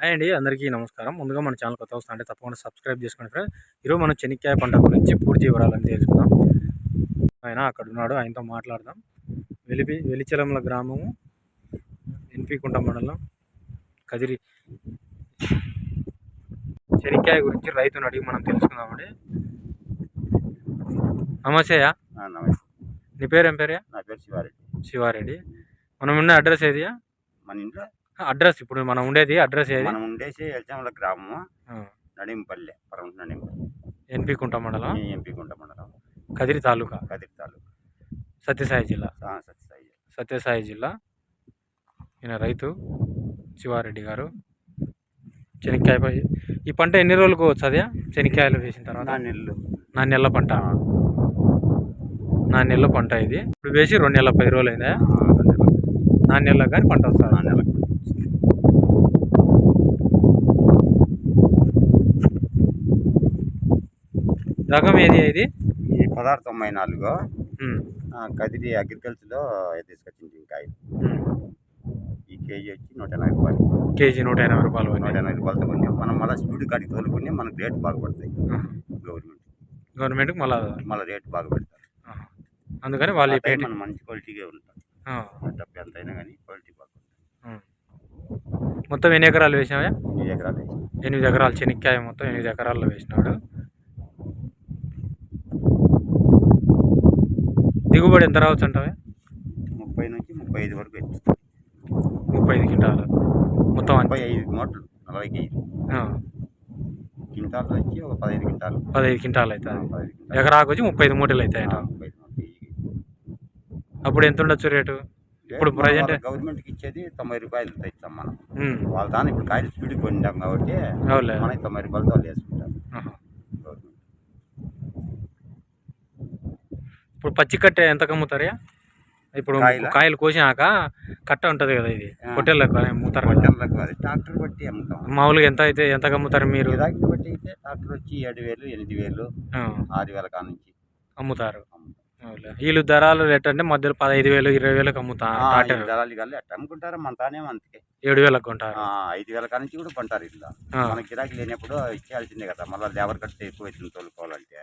Hi అండి అందరికీ నమస్కారం. ముందుగా మన ఛానల్ కొత్త వస్తా అంటే తప్పకుండా సబ్స్క్రైబ్ చేసుకోండి ఫ్రెండ్స్. ఈరోజు మనం చెనిక్కాయ పంట గురించి పూర్తి వివరాలని తెలుసుకుందాం. ఆయన అక్కడ ఉన్నాడు ఆయనతో మాట్లాడదాం. వెలిపి వెలిచలముల గ్రామము ఎన్పికుంట మండలం కదిరి. చెనిక్కాయ గురించి రైతుని అడిగి మనం తెలుసుకుందామండి. నమస్తేయా నమస్తే. నీ పేరు ఏం పేరు నా పేరు శివారెడ్డి. శివారెడ్డి. మనం ఉన్న అడ్రస్ ఏదియా మన ఇంట్లో అడ్రస్ ఇప్పుడు మనం ఉండేది అడ్రస్ ఏది? మనం ఉండేసి ఎల్చాముల గ్రామము నడింపల్లె పరమ నడింపల్లి. ఎన్పికుంట మండలం? ఈ ఎంపీ గుంట మండలం. కదిరి తాలూకా? కదిరి తాలూకు. సత్యసాయి జిల్లా? సత్యసాయి సత్యసాయి జిల్లా. ఈయన రైతు శివారెడ్డి గారు. చెనిక్కాయ ఈ పంట ఎన్ని రోజులకు వచ్చదా చెనిక్కాయలు వేసిన తర్వాత? నా నెల్లు. నా నెలల పంట? నా పంట ఇది. ఇప్పుడు వేసి రెండు నెలల పది రోజులు అయిందా. నా కానీ పంట నా వస్తుంది నెలకు. రకం ఏది ఇది? ఈ పదహారు తొంభై నాలుగు. కదిరి అగ్రికల్చర్లో తీసుకొచ్చింది ఇంకా. ఈ కేజీ వచ్చి నూట ఎనభై రూపాయలు. కేజీ నూట ఎనభై రూపాయలు నూట. ఎనభై రూపాయలతో కొన్నాం మనం మళ్ళీ స్పీడ్ కాడికి తోలుకుని మనకు రేటు బాగా పడతాయి. ఆహా. గవర్నమెంట్ గవర్నమెంట్కి మళ్ళా మళ్ళీ రేటు బాగా పెడతారు. ఆహా. అందుకని వాళ్ళు మనం మంచి క్వాలిటీగా ఉంటాం. డబ్బు ఎంత అయినా కానీ క్వాలిటీ బాగా ఉమ్. మొత్తం ఎన్ని ఎకరాలు వేసావా ఎనిమిది ఎకరాలు ఎనిమిది ఎకరాలు చెనిక్కాయ మొత్తం ఎనిమిది ఎకరాల్లో వేసినాడు. దిగుబడి ఎంత రావచ్చు అంటావా? ముప్పై నుంచి ముప్పై ఐదు వరకు ముప్పై ఐదు క్వింటాలు. మొత్తం ముప్పై ఐదు మోటార్లు నలభై కేజీ ఆ, క్వింటాలు వచ్చి ఒక పదహైదు క్వింటాలు. పదహైదు క్వింటాలు అవుతుంది. ఎకరాకు వచ్చి ముప్పై ఐదు మూటలు మూటలు కేజీ. అప్పుడు ఎంత ఉండొచ్చు రేటు? ఇప్పుడు వాళ్ళ గవర్నమెంట్కి ఇచ్చేది తొంభై రూపాయలు ఇస్తాం మనం వాళ్ళ దాని ఇప్పుడు కాయలు స్పీడ్ కొనింటాం కాబట్టి మనకి తొంభై రూపాయలతో వాళ్ళు ఇప్పుడు పచ్చి కట్టె ఎంత కమ్ముతారా ఇప్పుడు కాయలా? కోసినాక కట్ట ఉంటుంది కదా ఇది? ఆ. పొట్టెళ్ళకు అమ్ముతారు ట్రాక్టర్ బట్టి అమ్ముతాం. మామూలుగా ఎంత అయితే ఎంత కమ్ముతారు మీరు? బట్టి అయితే ట్రాక్టర్ వచ్చి ఏడు వేలు ఎనిమిది వేలు ఆరు వేల నుంచి. అమ్ముతారు. వీళ్ళు ధరలు రేట్ అంటే మధ్యలో పదహైదు వేలు ఇరవై వేలకు అమ్ముతారు ఈ దళాలు కానీ అమ్ముకుంటారు మన తానే ఏడు వేలకు కొంటారు. ఐదు వేల నుంచి కూడా కొంటారు ఆ. మనకి గిరాకీ లేనప్పుడు ఇచ్చేయాల్సిందే కదా. మళ్ళీ లేబర్ ఖర్చు ఎక్కువ అవుతుంది తోలుకోవాలంటే.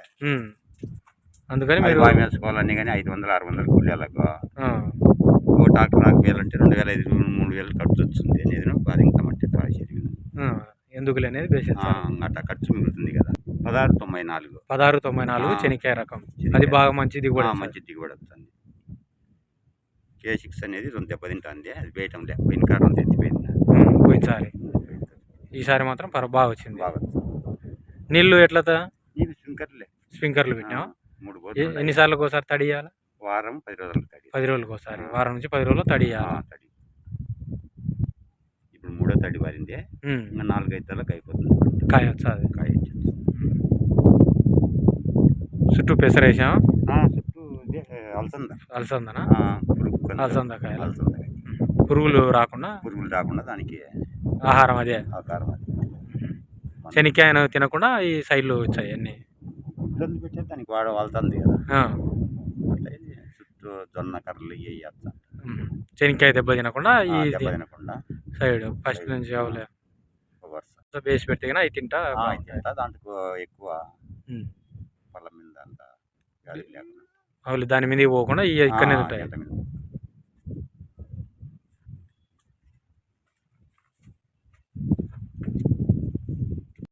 అందుకని అది మీరు బాగా వేసుకోవాలన్నీ కానీ ఐదు వందలు ఆరు వందలు కూలీలకు ఓ ట్రాక్టర్ నాకు వేలు అంటే రెండు వేల ఐదు మూడు వేలు ఖర్చు వచ్చింది నేను అది ఇంకా మట్టి ఆ, ఎందుకులే అనేది వేసేస్తారు అట్లా ఖర్చు మిగులుతుంది కదా. పదహారు తొంభై నాలుగు. పదహారు తొంభై నాలుగు ఆ. చెనిక్కాయ రకం. అది బాగా మంచి దిగుబడి. మంచి దిగుబడి వస్తుంది. కే సిక్స్ అనేది రెండు దెబ్బతింటుంది అది వేయటం లే పోయిన కారం ఎత్తిపోయింది ఉమ్, పోయినసారి. ఈసారి మాత్రం పర బాగా వచ్చింది. బాగా నీళ్ళు ఎట్లా నీళ్ళు స్ప్రింకర్లే స్ప్రింకర్లు ఆ, పెట్టినాం మూడు బోర్లు ఎన్నిసార్లు ఒకసారి తడియాలి? వారం పది రోజులకు తడి పది రోజులకు ఒకసారి. వారం నుంచి పది రోజులు తడియాలి? తడి. ఇప్పుడు మూడో తడి వారింది. ఇంకా నాలుగైదు తలకు అయిపోతుంది. కాయ వచ్చాది కాయ. చుట్టూ పెసరేసాం చుట్టూ అలసంద. అలసందన. అలసంద. అలసంద కాయ. ఉమ్, పురుగులు రాకుండా? పురుగులు రాకుండా దానికి ఆహారం అదే. ఆకారం అది. శనిక్కాయను తినకుండా ఈ సైడ్లు వచ్చాయి అన్ని. ఇబ్బంది పెట్టే దానికి వాడ వాళ్తుంది కదా. అట్లా చుట్టూ జొన్న కర్రలు ఉమ్, శనిక్కాయ దెబ్బ తినకుండా ఈ దెబ్బ తినకుండా. సైడ్ ఫస్ట్ నుంచి అవలే. బేస్ పెట్టి అవి తింటా. తింటా దాంట్లో ఎక్కువ పళ్ళ మీద అంత గాలి లేకుండా. అవులే దాని మీదకి పోకుండా ఇక్కడనే ఉంటాయి మీద.